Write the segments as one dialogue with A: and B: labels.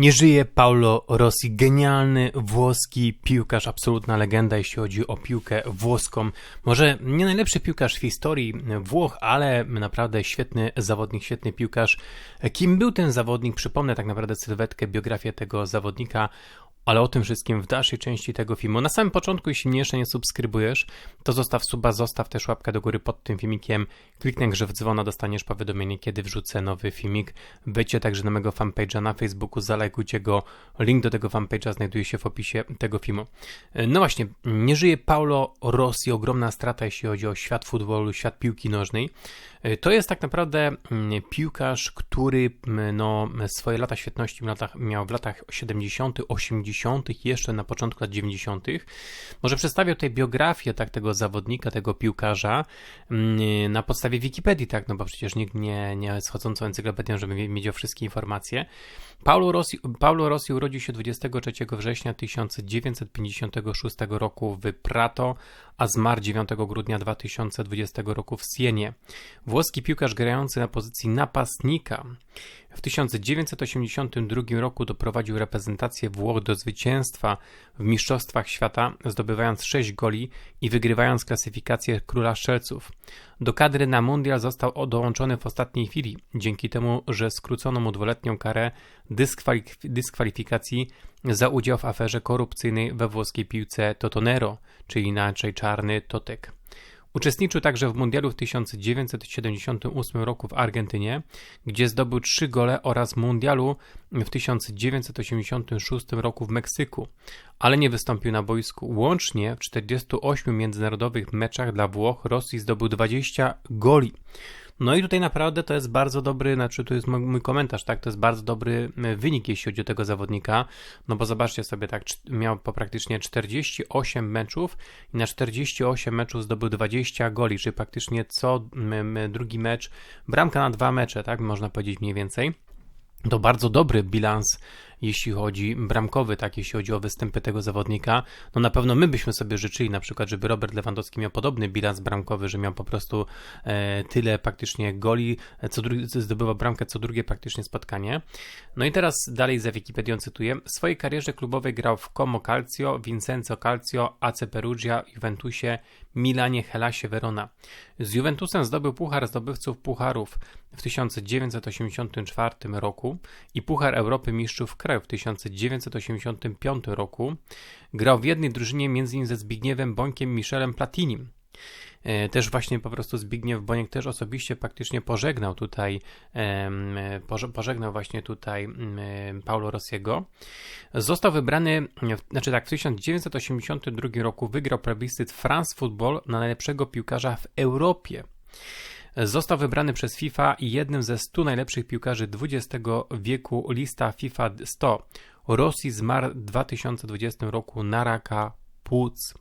A: Nie żyje Paulo Rossi, genialny włoski piłkarz, absolutna legenda, jeśli chodzi o piłkę włoską. Może nie najlepszy piłkarz w historii Włoch, ale naprawdę świetny zawodnik, świetny piłkarz. Kim był ten zawodnik? Przypomnę tak naprawdę sylwetkę, biografię tego zawodnika. Ale o tym wszystkim w dalszej części tego filmu. Na samym początku, jeśli mnie jeszcze nie subskrybujesz, to zostaw suba, zostaw też łapkę do góry pod tym filmikiem. Kliknij grze w dzwona, dostaniesz powiadomienie, kiedy wrzucę nowy filmik. Wejdźcie także na mojego fanpage'a na Facebooku, zalajkujcie go. Link do tego fanpage'a znajduje się w opisie tego filmu. No właśnie, nie żyje Paulo Rossi, ogromna strata, jeśli chodzi o świat futbolu, świat piłki nożnej. To jest tak naprawdę mm, piłkarz, który mm, no, swoje lata świetności miał w latach 70., 80., jeszcze na początku lat 90. Może przedstawię tutaj biografię tak, tego zawodnika, tego piłkarza mm, na podstawie Wikipedii, tak, no bo przecież nikt nie, nie jest encyklopedią, żeby mieć o wszystkie informacje. Paulo Rossi, Paulo Rossi urodził się 23 września 1956 roku w Prato, a zmarł 9 grudnia 2020 roku w Sienie. Włoski piłkarz grający na pozycji napastnika. W 1982 roku doprowadził reprezentację Włoch do zwycięstwa w Mistrzostwach Świata, zdobywając 6 goli i wygrywając klasyfikację króla strzelców. Do kadry na mundial został dołączony w ostatniej chwili, dzięki temu, że skrócono mu dwuletnią karę dyskwalifikacji za udział w aferze korupcyjnej we włoskiej piłce Totonero, czyli inaczej czarny Totek. Uczestniczył także w mundialu w 1978 roku w Argentynie, gdzie zdobył trzy gole oraz mundialu w 1986 roku w Meksyku, ale nie wystąpił na boisku. Łącznie w 48 międzynarodowych meczach dla Włoch Rosji zdobył 20 goli. No i tutaj naprawdę to jest bardzo dobry, znaczy to jest mój komentarz, tak, to jest bardzo dobry e, wynik, jeśli chodzi o tego zawodnika, no bo zobaczcie sobie, tak, miał po praktycznie 48 meczów i na 48 meczów zdobył 20 goli, czyli praktycznie co drugi mecz, bramka na dwa mecze, tak, można powiedzieć mniej więcej. To bardzo dobry bilans jeśli chodzi bramkowy, tak, jeśli chodzi o występy tego zawodnika. No na pewno my byśmy sobie życzyli na przykład, żeby Robert Lewandowski miał podobny bilans bramkowy, że miał po prostu e, tyle praktycznie goli, co drugi, zdobywa bramkę co drugie praktycznie spotkanie. No i teraz dalej za Wikipedią cytuję. W swojej karierze klubowej grał w Como Calcio, Vincenzo Calcio, AC Perugia, Juventusie, Milanie, Helasie, Verona. Z Juventusem zdobył Puchar Zdobywców Pucharów w 1984 roku i Puchar Europy Mistrzów kraju w 1985 roku. Grał w jednej drużynie m.in. ze Zbigniewem Bońkiem Michelem Platinim. E, też właśnie po prostu Zbigniew Boniek też osobiście praktycznie pożegnał tutaj, pożegnał właśnie tutaj Paulo Rossiego. Został wybrany, znaczy tak, w 1982 roku wygrał plebiscyt France Football na najlepszego piłkarza w Europie. Został wybrany przez FIFA jednym ze 100 najlepszych piłkarzy XX wieku lista FIFA 100. Rosji zmarł w 2020 roku na raka płuc.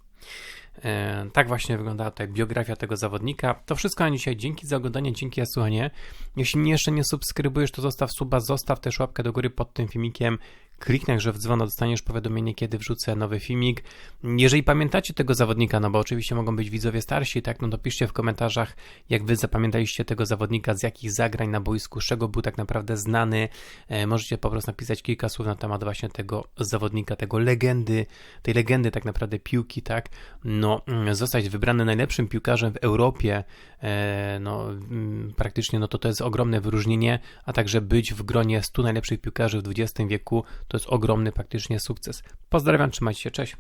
A: E, tak właśnie wygląda tutaj biografia tego zawodnika. To wszystko na dzisiaj. Dzięki za oglądanie, dzięki za słuchanie. Jeśli jeszcze nie subskrybujesz, to zostaw suba, zostaw też łapkę do góry pod tym filmikiem. Kliknij, że w dzwono dostaniesz powiadomienie, kiedy wrzucę nowy filmik. Jeżeli pamiętacie tego zawodnika, no bo oczywiście mogą być widzowie starsi, tak, no to piszcie w komentarzach, jak wy zapamiętaliście tego zawodnika, z jakich zagrań na boisku, z czego był tak naprawdę znany. E, możecie po prostu napisać kilka słów na temat właśnie tego zawodnika, tego legendy, tej legendy tak naprawdę piłki, tak. No, mm, zostać wybrany najlepszym piłkarzem w Europie, e, no, mm, praktycznie, no to to jest ogromne wyróżnienie, a także być w gronie 100 najlepszych piłkarzy w XX wieku, to jest ogromny praktycznie sukces. Pozdrawiam, trzymajcie się, cześć.